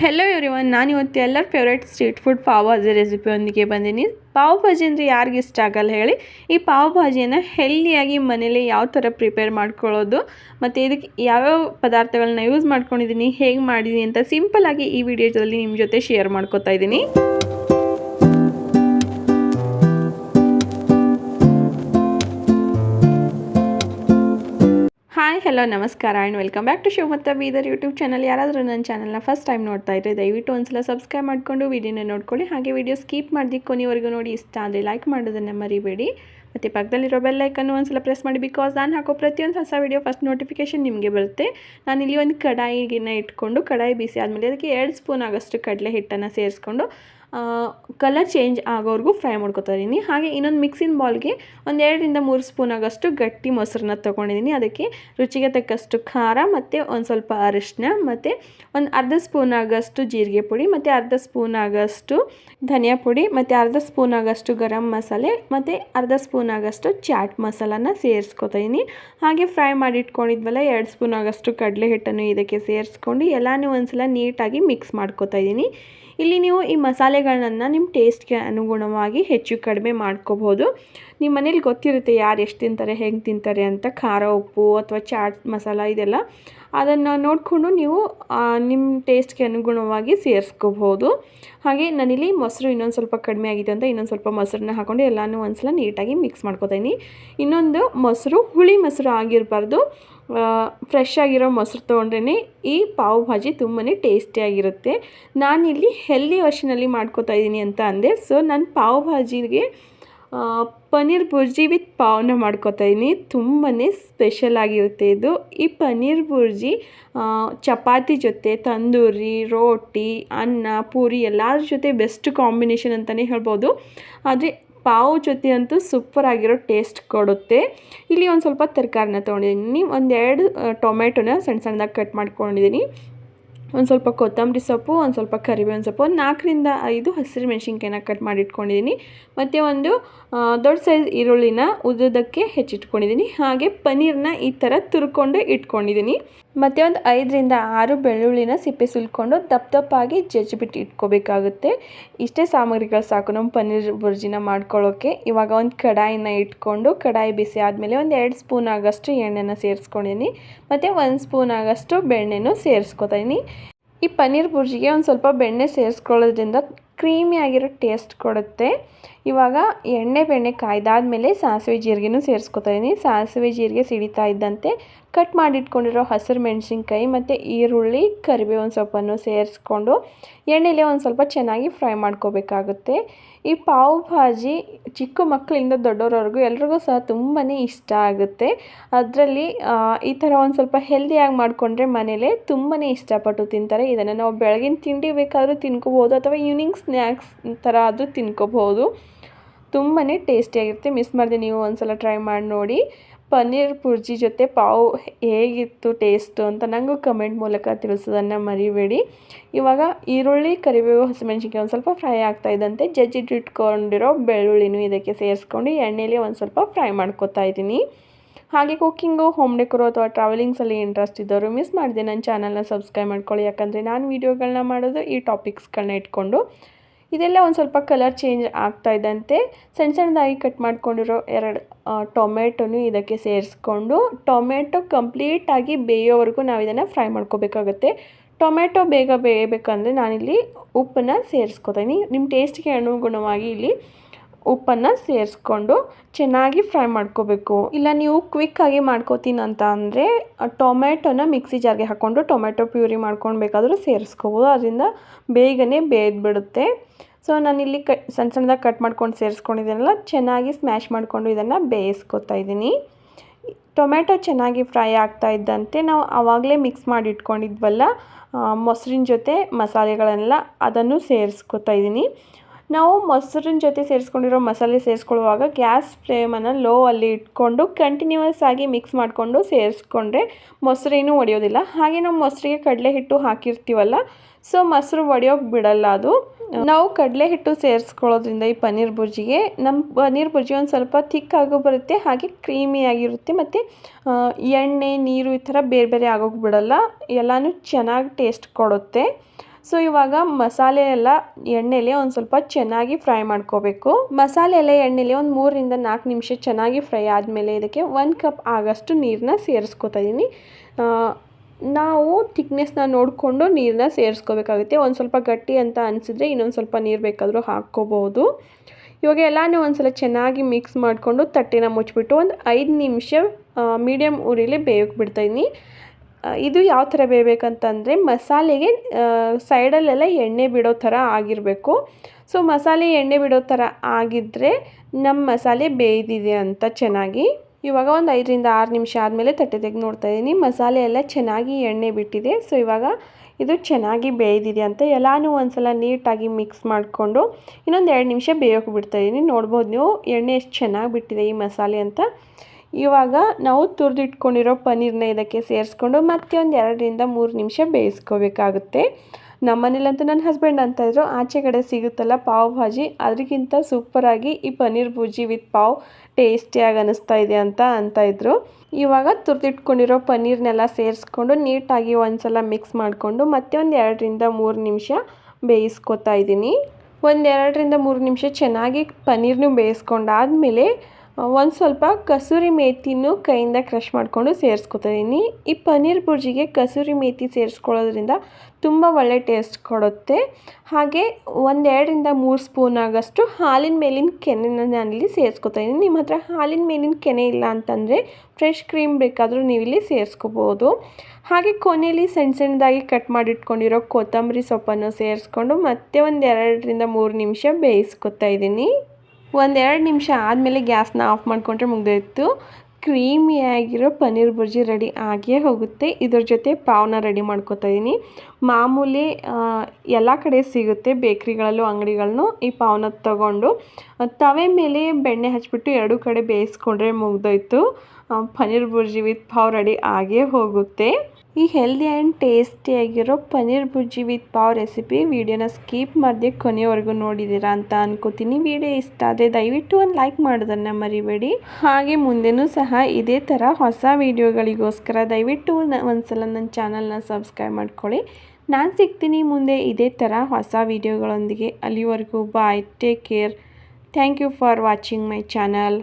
Hello every ನಾನು ಇವತ್ತು ಎಲ್ಲರ favourite street food pav bhaji ರೆಸಿಪಿಯೊಂದಿಗೆ ಬಂದೀನಿ. ಪಾವ್ ಭಾಜಿ ಅಂದರೆ ಯಾರಿಗೆ ಇಷ್ಟ ಆಗಲ್ಲ ಹೇಳಿ. ಈ ಪಾವ್ ಭಾಜಿಯನ್ನು ಹೆಲ್ದಿಯಾಗಿ ಮನೇಲಿ ಯಾವ ಥರ ಪ್ರಿಪೇರ್ ಮಾಡ್ಕೊಳ್ಳೋದು, ಮತ್ತು ಇದಕ್ಕೆ ಯಾವ್ಯಾವ ಪದಾರ್ಥಗಳನ್ನ ಯೂಸ್ ಮಾಡ್ಕೊಂಡಿದ್ದೀನಿ ಹೇಗೆ ಮಾಡಿದ್ದೀನಿ ಅಂತ ಸಿಂಪಲ್ಲಾಗಿ ಈ ವಿಡಿಯೋದಲ್ಲಿ ನಿಮ್ಮ ಜೊತೆ ಶೇರ್ ಮಾಡ್ಕೊತಾ ಇದ್ದೀನಿ. ಹಲೋ, ನಮಸ್ಕಾರ and welcome back to Shivamotta Bidar YouTube channel ಯಾರಾದರೂ ನನ್ನ ಚಾನಲ್ನ ಫಸ್ಟ್ ಟೈಮ್ ನೋಡ್ತಾ ಇದ್ದರೆ ದಯವಿಟ್ಟು ಒಂದ್ಸಲ ಸಬ್ಸ್ಕ್ರೈಬ್ ಮಾಡಿಕೊಂಡು ವಿಡಿಯೋನ ನೋಡ್ಕೊಳ್ಳಿ. ಹಾಗೆ ವಿಡಿಯೋ ಸ್ಕಿಪ್ ಮಾಡ್ದಿ ಕೊನೆವರೆಗೂ ನೋಡಿ, ಇಷ್ಟ ಅಂದರೆ ಲೈಕ್ ಮಾಡೋದನ್ನು ಮರಿಬೇಡಿ. ಮತ್ತು ಪಕ್ಕದಲ್ಲಿರೋ ಬೆಲ್ ಒಂದು ಒಂದ್ಸಲ ಪ್ರೆಸ್ ಮಾಡಿ ಬಿಕಾಸ್ ನಾನು ಹಾಕೋ ಪ್ರತಿಯೊಂದು ಹೊಸ ವಿಡಿಯೋ ಫಸ್ಟ್ ನೋಟಿಫಿಕೇಷನ್ ನಿಮಗೆ ಬರುತ್ತೆ. ನಾನು ಇಲ್ಲಿ ಒಂದು ಕಡಾಯಿಗಿನ ಇಟ್ಕೊಂಡು, ಕಡಾಯಿ ಬಿಸಿ ಆದಮೇಲೆ ಅದಕ್ಕೆ ಎರಡು ಸ್ಪೂನ್ ಆಗೋಷ್ಟು ಕಡಲೆ ಹಿಟ್ಟನ್ನು ಸೇರಿಸ್ಕೊಂಡು ಕಲರ್ ಚೇಂಜ್ ಆಗೋವರೆಗೂ ಫ್ರೈ ಮಾಡ್ಕೊತಾ ಇದ್ದೀನಿ. ಹಾಗೆ ಇನ್ನೊಂದು ಮಿಕ್ಸಿನ ಬಾಲ್ಗೆ ಒಂದು ಎರಡರಿಂದ ಮೂರು ಸ್ಪೂನ್ ಆಗೋಷ್ಟು ಗಟ್ಟಿ ಮೊಸರನ್ನ ತೊಗೊಂಡಿದ್ದೀನಿ. ಅದಕ್ಕೆ ರುಚಿಗೆ ತಕ್ಕಷ್ಟು ಖಾರ ಮತ್ತು ಒಂದು ಸ್ವಲ್ಪ ಅರಿಶಿನ ಮತ್ತು ಒಂದು ಅರ್ಧ ಸ್ಪೂನ್ ಆಗೋಷ್ಟು ಜೀರಿಗೆ ಪುಡಿ ಮತ್ತು ಅರ್ಧ ಸ್ಪೂನ್ ಆಗೋಷ್ಟು ಧನಿಯಾ ಪುಡಿ ಮತ್ತು ಅರ್ಧ ಸ್ಪೂನ್ ಆಗೋಷ್ಟು ಗರಂ ಮಸಾಲೆ ಮತ್ತು ಅರ್ಧ ಸ್ಪೂನ್ ಆಗೋಷ್ಟು ಚಾಟ್ ಮಸಾಲಾನ ಸೇರಿಸ್ಕೊತಾ ಇದ್ದೀನಿ. ಹಾಗೆ ಫ್ರೈ ಮಾಡಿ ಇಟ್ಕೊಂಡಿದ್ವಲ್ಲ ಎರಡು ಸ್ಪೂನ್ ಆಗೋಷ್ಟು ಕಡಲೆ ಹಿಟ್ಟನ್ನು ಇದಕ್ಕೆ ಸೇರಿಸ್ಕೊಂಡು ಎಲ್ಲನೂ ಒಂದ್ಸಲ ನೀಟಾಗಿ ಮಿಕ್ಸ್ ಮಾಡ್ಕೊತಾ ಇದ್ದೀನಿ. ಇಲ್ಲಿ ನೀವು ಈ ಮಸಾಲೆಗಳನ್ನ ನಿಮ್ಮ ಟೇಸ್ಟ್ಗೆ ಅನುಗುಣವಾಗಿ ಹೆಚ್ಚು ಕಡಿಮೆ ಮಾಡ್ಕೋಬೋದು. ನಿಮ್ಮ ಮನೇಲಿ ಗೊತ್ತಿರುತ್ತೆ ಯಾರು ಎಷ್ಟು ತಿಂತಾರೆ, ಹೆಂಗೆ ತಿಂತಾರೆ ಅಂತ. ಖಾರ, ಉಪ್ಪು ಅಥವಾ ಚಾಟ್ ಮಸಾಲ ಇದೆಲ್ಲ. ಅದನ್ನು ನೋಡಿಕೊಂಡು ನೀವು ನಿಮ್ಮ ಟೇಸ್ಟ್ಗೆ ಅನುಗುಣವಾಗಿ ಸೇರಿಸ್ಕೋಬೋದು. ಹಾಗೆ ನಾನಿಲ್ಲಿ ಮೊಸರು ಇನ್ನೊಂದು ಸ್ವಲ್ಪ ಕಡಿಮೆ ಆಗಿದೆ ಅಂತ ಇನ್ನೊಂದು ಸ್ವಲ್ಪ ಮೊಸರನ್ನ ಹಾಕ್ಕೊಂಡು ಎಲ್ಲನೂ ಒಂದ್ಸಲ ನೀಟಾಗಿ ಮಿಕ್ಸ್ ಮಾಡ್ಕೋತೀನಿ ಇನ್ನೊಂದು ಮೊಸರು ಹುಳಿ ಮೊಸರು ಆಗಿರಬಾರ್ದು. ಫ್ರೆಶ್ ಆಗಿರೋ ಮೊಸರು ತೊಗೊಂಡ್ರೇ ಈ ಪಾವ್ ಭಾಜಿ ತುಂಬಾ ಟೇಸ್ಟಿಯಾಗಿರುತ್ತೆ ನಾನಿಲ್ಲಿ ಹೆಲ್ದಿ ವರ್ಷನಲ್ಲಿ ಮಾಡ್ಕೋತಾ ಇದ್ದೀನಿ ಅಂತ ಅಂದೆ. ಸೊ ನಾನು ಪಾವ್ ಭಾಜಿಗೆ ಪನ್ನೀರ್ ಬುರ್ಜಿ ವಿತ್ ಪಾವ್ನ ಮಾಡ್ಕೋತಾ ಇದ್ದೀನಿ ತುಂಬಾ ಸ್ಪೆಷಲ್ ಆಗಿರುತ್ತೆ ಇದು. ಈ ಪನ್ನೀರ್ ಬುರ್ಜಿ ಚಪಾತಿ ಜೊತೆ ತಂದೂರಿ, ರೋಟಿ, ಅನ್ನ, ಪೂರಿ ಎಲ್ಲರ ಜೊತೆ ಬೆಸ್ಟ್ ಕಾಂಬಿನೇಷನ್ ಅಂತಲೇ ಹೇಳ್ಬೋದು. ಆದರೆ ಪಾವು ಜೊತೆ ಅಂತೂ ಸೂಪರ್ ಆಗಿರೋ ಟೇಸ್ಟ್ ಕೊಡುತ್ತೆ. ಇಲ್ಲಿ ಒಂದು ಸ್ವಲ್ಪ ತರಕಾರಿನ ತೊಗೊಂಡಿದ್ದೀನಿ. ಒಂದೆರಡು ಟೊಮೆಟೊನ ಸಣ್ಣ ಸಣ್ಣದಾಗಿ ಕಟ್ ಮಾಡ್ಕೊಂಡಿದ್ದೀನಿ. ಒಂದು ಸ್ವಲ್ಪ ಕೊತ್ತಂಬರಿ ಸೊಪ್ಪು, ಒಂದು ಸ್ವಲ್ಪ ಕರಿಬೇವಿನ ಸೊಪ್ಪು, ಒಂದು ನಾಲ್ಕರಿಂದ ಐದು ಹಸಿರು ಮೆಣಸಿನ್ಕಾಯಿನ ಕಟ್ ಮಾಡಿ ಇಟ್ಕೊಂಡಿದ್ದೀನಿ ಮತ್ತು ಒಂದು ದೊಡ್ಡ ಸೈಜ್ ಈರುಳ್ಳಿನ ಉದ್ದಕ್ಕೆ ಹೆಚ್ಚಿಟ್ಕೊಂಡಿದ್ದೀನಿ. ಹಾಗೆ ಪನ್ನೀರನ್ನ ಈ ಥರ ತುರ್ಕೊಂಡು ಇಟ್ಕೊಂಡಿದ್ದೀನಿ. ಮತ್ತು ಒಂದು ಐದರಿಂದ ಆರು ಬೆಳ್ಳುಳ್ಳಿನ ಸಿಪ್ಪೆ ಸುಲ್ಕೊಂಡು ದಪ್ಪ ದಪ್ಪಾಗಿ ಜಜ್ಜಿಬಿಟ್ಟು ಇಟ್ಕೋಬೇಕಾಗುತ್ತೆ. ಇಷ್ಟೇ ಸಾಮಗ್ರಿಗಳು ಸಾಕು. ನಮ್ಮ ಪನ್ನೀರ್ ಬುರ್ಜಿನ ಮಾಡ್ಕೊಳ್ಳೋಕ್ಕೆ ಇವಾಗ ಒಂದು ಕಡಾಯಿನ ಇಟ್ಕೊಂಡು ಕಡಾಯಿ ಬಿಸಿ ಆದಮೇಲೆ ಒಂದು ಎರಡು ಸ್ಪೂನ್ ಆಗೋಷ್ಟು ಎಣ್ಣೆನ ಸೇರಿಸ್ಕೊಂಡಿನಿ ಮತ್ತು ಒಂದು ಸ್ಪೂನ್ ಆಗೋಷ್ಟು ಬೆಣ್ಣೆನೂ ಸೇರಿಸ್ಕೊತಾ ಇದ್ದೀನಿ ಈ ಪನ್ನೀರ್ ಬುರ್ಜಿಗೆ ಒಂದು ಸ್ವಲ್ಪ ಬೆಣ್ಣೆ ಸೇರಿಸ್ಕೊಳ್ಳೋದ್ರಿಂದ ಕ್ರೀಮಿ ಆಗಿರೋ ಟೇಸ್ಟ್ ಕೊಡುತ್ತೆ. ಇವಾಗ ಎಣ್ಣೆ ಬೆಣ್ಣೆ ಕಾಯ್ದಾದ್ಮೇಲೆ ಸಾಸಿವೆ ಜೀರಿಗೆನೂ ಸೇರಿಸ್ಕೊತಾ ಇದ್ದೀನಿ ಸಾಸಿವೆ ಜೀರಿಗೆ ಸಿಡಿತಾ ಇದ್ದಂತೆ ಕಟ್ ಮಾಡಿಟ್ಕೊಂಡಿರೋ ಹಸಿರು ಮೆಣಸಿನ್ಕಾಯಿ ಮತ್ತು ಈರುಳ್ಳಿ ಕರಿಬೇವು ಒಂದು ಸೊಪ್ಪನ್ನು ಸೇರಿಸ್ಕೊಂಡು ಎಣ್ಣೆಲೆ ಒಂದು ಸ್ವಲ್ಪ ಚೆನ್ನಾಗಿ ಫ್ರೈ ಮಾಡ್ಕೋಬೇಕಾಗುತ್ತೆ. ಈ ಪಾವ್ ಭಾಜಿ ಚಿಕ್ಕ ಮಕ್ಕಳಿಂದ ದೊಡ್ಡವರವರೆಗೂ ಎಲ್ರಿಗೂ ಸಹ ತುಂಬಾ ಇಷ್ಟ ಆಗುತ್ತೆ. ಅದರಲ್ಲಿ ಈ ಥರ ಒಂದು ಸ್ವಲ್ಪ ಹೆಲ್ದಿಯಾಗಿ ಮಾಡಿಕೊಂಡ್ರೆ ಮನೇಲೆ ತುಂಬಾ ಇಷ್ಟಪಟ್ಟು ತಿಂತಾರೆ. ಇದನ್ನು ನಾವು ಬೆಳಗಿನ ತಿಂಡಿ ಬೇಕಾದರೂ ತಿನ್ಕೋಬೋದು ಅಥವಾ ಈವ್ನಿಂಗ್ ಸ್ನ್ಯಾಕ್ಸ್ ಥರ ಆದರೂ ತಿನ್ಕೋಬಹುದು. ತುಂಬಾ ಟೇಸ್ಟಿಯಾಗಿರುತ್ತೆ. ಮಿಸ್ ಮಾಡಿದೆ ನೀವು ಒಂದ್ಸಲ ಟ್ರೈ ಮಾಡಿ ನೋಡಿ. ಪನ್ನೀರ್ ಪುರ್ಜಿ ಜೊತೆ ಪಾವ್ ಹೇಗಿತ್ತು ಟೇಸ್ಟು ಅಂತ ನನಗೂ ಕಮೆಂಟ್ ಮೂಲಕ ತಿಳಿಸೋದನ್ನು ಮರಿಬೇಡಿ. ಇವಾಗ ಈರುಳ್ಳಿ, ಕರಿಬೇವು, ಹಸಿಮೆಣ್ಸಿನ್ಕಾಯಿ ಒಂದು ಸ್ವಲ್ಪ ಫ್ರೈ ಆಗ್ತಾ ಇದ್ದಂತೆ. ಜಜ್ಜಿಟ್ಟಿಟ್ಕೊಂಡಿರೋ ಬೆಳ್ಳುಳ್ಳಿನೂ ಇದಕ್ಕೆ ಸೇರಿಸ್ಕೊಂಡು ಎಣ್ಣೆಲಿ ಒಂದು ಸ್ವಲ್ಪ ಫ್ರೈ ಮಾಡ್ಕೊತಾ ಇದ್ದೀನಿ. ಹಾಗೆ ಕುಕ್ಕಿಂಗು, ಹೋಮ್ ಡೆಕೋರು ಅಥವಾ ಟ್ರಾವೆಲಿಂಗ್ಸಲ್ಲಿ ಇಂಟ್ರೆಸ್ಟ್ ಇದ್ದವರು ಮಿಸ್ ಮಾಡಿದೆ ನನ್ನ ಚಾನಲ್ನ ಸಬ್ಸ್ಕ್ರೈಬ್ ಮಾಡ್ಕೊಳ್ಳಿ. ಯಾಕಂದರೆ ನಾನು ವೀಡಿಯೋಗಳನ್ನ ಮಾಡೋದು ಈ ಟಾಪಿಕ್ಸ್ಗಳನ್ನ ಇಟ್ಕೊಂಡು ಇದೆಲ್ಲ ಒಂದು ಸ್ವಲ್ಪ ಕಲರ್ ಚೇಂಜ್ ಆಗ್ತಾ ಇದ್ದಂತೆ. ಸಣ್ಣ ಸಣ್ಣದಾಗಿ ಕಟ್ ಮಾಡ್ಕೊಂಡಿರೋ ಎರಡು ಟೊಮೆಟೊನು ಇದಕ್ಕೆ ಸೇರಿಸ್ಕೊಂಡು ಟೊಮೆಟೊ ಕಂಪ್ಲೀಟಾಗಿ ಬೇಯೋವರೆಗೂ ನಾವು ಇದನ್ನು ಫ್ರೈ ಮಾಡ್ಕೋಬೇಕಾಗುತ್ತೆ. ಟೊಮೆಟೊ ಬೇಗ ಬೇಯಬೇಕಂದ್ರೆ ನಾನಿಲ್ಲಿ ಉಪ್ಪನ್ನು ಸೇರಿಸ್ಕೊತೀನಿ. ನಿಮ್ಮ ಟೇಸ್ಟ್ಗೆ ಅನುಗುಣವಾಗಿ ಇಲ್ಲಿ ಉಪ್ಪನ್ನು ಸೇರಿಸ್ಕೊಂಡು ಚೆನ್ನಾಗಿ ಫ್ರೈ ಮಾಡ್ಕೋಬೇಕು. ಇಲ್ಲ, ನೀವು ಕ್ವಿಕ್ಕಾಗಿ ಮಾಡ್ಕೋತೀನಿ ಅಂತ ಅಂದರೆ ಟೊಮೆಟೊನ ಮಿಕ್ಸಿ ಜಾರ್ಗೆ ಹಾಕ್ಕೊಂಡು ಟೊಮೆಟೊ ಪ್ಯೂರಿ ಮಾಡ್ಕೊಂಡು ಬೇಕಾದರೂ ಸೇರಿಸ್ಕೋಬೋದು. ಅದರಿಂದ ಬೇಗನೆ ಬೇಯ್ದುಬಿಡುತ್ತೆ. ಸೊ, ನಾನಿಲ್ಲಿ ಕ, ಸಣ್ಣ ಸಣ್ಣದಾಗಿ ಕಟ್ ಮಾಡ್ಕೊಂಡು ಸೇರಿಸ್ಕೊಂಡಿದ್ದೀನಲ್ಲ, ಚೆನ್ನಾಗಿ ಸ್ಮ್ಯಾಶ್ ಮಾಡಿಕೊಂಡು ಇದನ್ನು ಬೇಯಿಸ್ಕೊತಾ ಇದ್ದೀನಿ. ಟೊಮೆಟೊ ಚೆನ್ನಾಗಿ ಫ್ರೈ ಆಗ್ತಾ ಇದ್ದಂತೆ ನಾವು ಆವಾಗಲೇ ಮಿಕ್ಸ್ ಮಾಡಿ ಇಟ್ಕೊಂಡಿದ್ವಲ್ಲ ಮೊಸರಿನ ಜೊತೆ ಮಸಾಲೆಗಳನ್ನೆಲ್ಲ ಅದನ್ನು ಸೇರಿಸ್ಕೊತಾ ಇದ್ದೀನಿ. ನಾವು ಮೊಸರಿನ ಜೊತೆ ಸೇರಿಸ್ಕೊಂಡಿರೋ ಮಸಾಲೆ ಸೇರಿಸ್ಕೊಳ್ಳುವಾಗ ಗ್ಯಾಸ್ ಫ್ಲೇಮನ್ನು ಲೋ ಅಲ್ಲಿ ಇಟ್ಕೊಂಡು ಕಂಟಿನ್ಯೂಸ್ ಆಗಿ ಮಿಕ್ಸ್ ಮಾಡಿಕೊಂಡು ಸೇರಿಸ್ಕೊಂಡ್ರೆ ಮೊಸರೇನು ಒಡೆಯೋದಿಲ್ಲ. ಹಾಗೆ ನಾವು ಮೊಸರಿಗೆ ಕಡಲೆ ಹಿಟ್ಟು ಹಾಕಿರ್ತೀವಲ್ಲ ಸೊ ಮೊಸರು ಒಡೆಯೋಕೆ ಬಿಡಲ್ಲ ಅದು. ನಾವು ಕಡಲೆ ಹಿಟ್ಟು ಸೇರಿಸ್ಕೊಳ್ಳೋದ್ರಿಂದ ಈ ಪನ್ನೀರ್ ಬುರ್ಜಿಗೆ ನಮ್ಮ ಪನ್ನೀರ್ ಬುರ್ಜಿ ಒಂದು ಸ್ವಲ್ಪ ಥಿಕ್ ಆಗೋ ಬರುತ್ತೆ, ಹಾಗೆ ಕ್ರೀಮಿ ಆಗಿರುತ್ತೆ, ಮತ್ತು ಎಣ್ಣೆ, ನೀರು ಈ ಥರ ಬೇರೆ ಬೇರೆ ಆಗೋಗಿ ಬಿಡಲ್ಲ. ಎಲ್ಲನೂ ಚೆನ್ನಾಗಿ ಟೇಸ್ಟ್ ಕೊಡುತ್ತೆ. ಸೊ ಇವಾಗ ಮಸಾಲೆ ಎಲ್ಲ ಎಣ್ಣೆಲಿ ಒಂದು ಸ್ವಲ್ಪ ಚೆನ್ನಾಗಿ ಫ್ರೈ ಮಾಡ್ಕೋಬೇಕು. ಮಸಾಲೆ ಎಲ್ಲ ಎಣ್ಣೆಲಿ ಒಂದು ಮೂರರಿಂದ ನಾಲ್ಕು ನಿಮಿಷ ಚೆನ್ನಾಗಿ ಫ್ರೈ ಆದಮೇಲೆ ಇದಕ್ಕೆ ಒಂದು ಕಪ್ ಆಗಷ್ಟು ನೀರನ್ನ ಸೇರಿಸ್ಕೊತಾ ಇದ್ದೀನಿ ನಾವು ಥಿಕ್ನೆಸ್ನ ನೋಡಿಕೊಂಡು ನೀರನ್ನ ಸೇರಿಸ್ಕೋಬೇಕಾಗುತ್ತೆ. ಒಂದು ಸ್ವಲ್ಪ ಗಟ್ಟಿ ಅಂತ ಅನಿಸಿದ್ರೆ ಇನ್ನೊಂದು ಸ್ವಲ್ಪ ನೀರು ಬೇಕಾದರೂ ಹಾಕ್ಕೋಬೋದು ಇವಾಗ ಎಲ್ಲನೂ ಒಂದ್ಸಲ ಚೆನ್ನಾಗಿ ಮಿಕ್ಸ್ ಮಾಡಿಕೊಂಡು ತಟ್ಟೆನ ಮುಚ್ಚಿಬಿಟ್ಟು ಒಂದು ಐದು ನಿಮಿಷ ಮೀಡಿಯಮ್ ಉರಿಲಿ ಬೇಯಕ್ಕೆ ಬಿಡ್ತಾಯಿದ್ದೀನಿ ಇದು ಯಾವ ಥರ ಬೇಯಬೇಕಂತಂದರೆ ಮಸಾಲೆಗೆ ಸೈಡಲ್ಲೆಲ್ಲ ಎಣ್ಣೆ ಬಿಡೋ ಥರ ಆಗಿರಬೇಕು. ಸೊ, ಮಸಾಲೆ ಎಣ್ಣೆ ಬಿಡೋ ಥರ ಆಗಿದ್ದರೆ ನಮ್ಮ ಮಸಾಲೆ ಬೇಯ್ದಿದೆ ಅಂತ ಚೆನ್ನಾಗಿ. ಇವಾಗ ಒಂದು ಐದರಿಂದ ಆರು ನಿಮಿಷ ಆದಮೇಲೆ ತಟ್ಟೆ ತೆಗೆದು ನೋಡ್ತಾ ಇದ್ದೀನಿ. ಮಸಾಲೆ ಎಲ್ಲ ಚೆನ್ನಾಗಿ ಎಣ್ಣೆ ಬಿಟ್ಟಿದೆ. ಸೊ, ಇವಾಗ ಇದು ಚೆನ್ನಾಗಿ ಬೇಯ್ದಿದೆ ಅಂತ ಎಲ್ಲನೂ ಒಂದ್ಸಲ ನೀಟಾಗಿ ಮಿಕ್ಸ್ ಮಾಡಿಕೊಂಡು ಇನ್ನೊಂದು ಎರಡು ನಿಮಿಷ ಬೇಯೋಕೆ ಬಿಡ್ತಾಯಿದ್ದೀನಿ ನೋಡ್ಬೋದು ನೀವು ಎಣ್ಣೆ ಎಷ್ಟು ಚೆನ್ನಾಗಿ ಬಿಟ್ಟಿದೆ ಈ ಮಸಾಲೆ ಅಂತ. ಇವಾಗ ನಾವು ತುರಿದಿಟ್ಕೊಂಡಿರೋ ಪನ್ನೀರ್ನ ಇದಕ್ಕೆ ಸೇರಿಸ್ಕೊಂಡು ಮತ್ತೆ ಒಂದು ಎರಡರಿಂದ ಮೂರು ನಿಮಿಷ ಬೇಯಿಸ್ಕೋಬೇಕಾಗುತ್ತೆ. ನಮ್ಮನೇಲಂತೂ ನನ್ನ ಹಸ್ಬೆಂಡ್ ಅಂತ ಇದ್ರು, ಆಚೆ ಕಡೆ ಸಿಗುತ್ತಲ್ಲ ಪಾವ್ ಭಾಜಿ ಅದಕ್ಕಿಂತ ಸೂಪರಾಗಿ ಈ ಪನ್ನೀರ್ ಭುಜಿ ವಿತ್ ಪಾವ್ ಟೇಸ್ಟಿಯಾಗಿ ಅನ್ನಿಸ್ತಾ ಇದೆ ಅಂತ ಅಂತ ಇದ್ರು. ಇವಾಗ ತುರಿದಿಟ್ಕೊಂಡಿರೋ ಪನ್ನೀರ್ನೆಲ್ಲ ಸೇರಿಸ್ಕೊಂಡು ನೀಟಾಗಿ ಒಂದ್ಸಲ ಮಿಕ್ಸ್ ಮಾಡಿಕೊಂಡು ಮತ್ತೆ ಒಂದು ಎರಡರಿಂದ ಮೂರು ನಿಮಿಷ ಬೇಯಿಸ್ಕೊತಾ ಇದ್ದೀನಿ. ಒಂದೆರಡರಿಂದ ಮೂರು ನಿಮಿಷ ಚೆನ್ನಾಗಿ ಪನ್ನೀರ್ನೂ ಬೇಯಿಸ್ಕೊಂಡಾದ್ಮೇಲೆ ಒಂದು ಸ್ವಲ್ಪ ಕಸೂರಿ ಮೇಥಿನೂ ಕೈಯಿಂದ ಕ್ರಷ್ ಮಾಡಿಕೊಂಡು ಸೇರಿಸ್ಕೊತಿದ್ದೀನಿ ಈ ಪನ್ನೀರ್ ಬುರ್ಜಿಗೆ ಕಸೂರಿ ಮೇಥಿ ಸೇರಿಸ್ಕೊಳ್ಳೋದ್ರಿಂದ ತುಂಬ ಒಳ್ಳೆ ಟೇಸ್ಟ್ ಕೊಡುತ್ತೆ. ಹಾಗೆ ಒಂದೆರಡರಿಂದ ಮೂರು ಸ್ಪೂನ್ ಆಗೋಷ್ಟು ಹಾಲಿನ ಮೇಲಿನ ಕೆನೆನ ನಾನಿಲ್ಲಿ ಸೇರಿಸ್ಕೊತಾ ಇದ್ದೀನಿ ನಿಮ್ಮ ಹತ್ರ ಹಾಲಿನ ಮೇಲಿನ ಕೆನೆ ಇಲ್ಲ ಅಂತಂದರೆ ಫ್ರೆಶ್ ಕ್ರೀಮ್ ಬೇಕಾದರೂ ನೀವಿಲ್ಲಿ ಸೇರಿಸ್ಕೋಬೋದು. ಹಾಗೆ ಕೊನೆಯಲ್ಲಿ ಸಣ್ಣ ಸಣ್ಣದಾಗಿ ಕಟ್ ಮಾಡಿಟ್ಕೊಂಡಿರೋ ಕೊತ್ತಂಬರಿ ಸೊಪ್ಪನ್ನು ಸೇರಿಸ್ಕೊಂಡು ಮತ್ತೆ ಒಂದು ಎರಡರಿಂದ ಮೂರು ನಿಮಿಷ ಬೇಯಿಸ್ಕೊತಾ ಇದ್ದೀನಿ ಒಂದೆರಡು ನಿಮಿಷ ಆದಮೇಲೆ ಗ್ಯಾಸ್ನ ಆಫ್ ಮಾಡಿಕೊಂಡ್ರೆ ಮುಗ್ದೋಯ್ತು. ಕ್ರೀಮಿಯಾಗಿರೋ ಪನ್ನೀರ್ ಬುರ್ಜಿ ರೆಡಿ ಆಗಿಯೇ ಹೋಗುತ್ತೆ. ಇದ್ರ ಜೊತೆ ಪಾವ್ನ ರೆಡಿ ಮಾಡ್ಕೋತಾ ಇದ್ದೀನಿ ಮಾಮೂಲಿ ಎಲ್ಲ ಕಡೆ ಸಿಗುತ್ತೆ ಬೇಕ್ರಿಗಳಲ್ಲೂ ಅಂಗಡಿಗಳನ್ನೂ ಈ ಪಾವ್ನ ತಗೊಂಡು. ತವೆ ಮೇಲೆ ಬೆಣ್ಣೆ ಹಚ್ಬಿಟ್ಟು ಎರಡೂ ಕಡೆ ಬೇಯಿಸ್ಕೊಂಡ್ರೆ ಮುಗ್ದೋಯ್ತು. ಪನ್ನೀರ್ ಬುರ್ಜಿ ವಿತ್ ಪಾವ್ ರೆಡಿ ಆಗೇ ಹೋಗುತ್ತೆ. ಈ ಹೆಲ್ದಿ ಆ್ಯಂಡ್ ಟೇಸ್ಟಿಯಾಗಿರೋ ಪನ್ನೀರ್ ಬುರ್ಜಿ ವಿತ್ ಪಾವ್ ರೆಸಿಪಿ ವಿಡಿಯೋನ ಸ್ಕಿಪ್ ಮಾಡದೆ ಕೊನೆಯವರೆಗೂ ನೋಡಿದ್ದೀರಾ ಅಂತ ಅನ್ಕೋತೀನಿ. ವಿಡಿಯೋ ಇಷ್ಟ ಆದರೆ ದಯವಿಟ್ಟು ಒಂದು ಲೈಕ್ ಮಾಡೋದನ್ನು ಮರಿಬೇಡಿ. ಹಾಗೆ ಮುಂದೆನೂ ಸಹ ಇದೇ ಥರ ಹೊಸ ವೀಡಿಯೋಗಳಿಗೋಸ್ಕರ ದಯವಿಟ್ಟು ಒಂದ್ಸಲ ನನ್ನ ಚಾನಲ್ನ ಸಬ್ಸ್ಕ್ರೈಬ್ ಮಾಡ್ಕೊಳ್ಳಿ. ನಾನು ಸಿಗ್ತೀನಿ ಮುಂದೆ ಇದೇ ಥರ ಹೊಸ ವೀಡಿಯೋಗಳೊಂದಿಗೆ. ಅಲ್ಲಿವರೆಗೂ bye take care thank you for watching my channel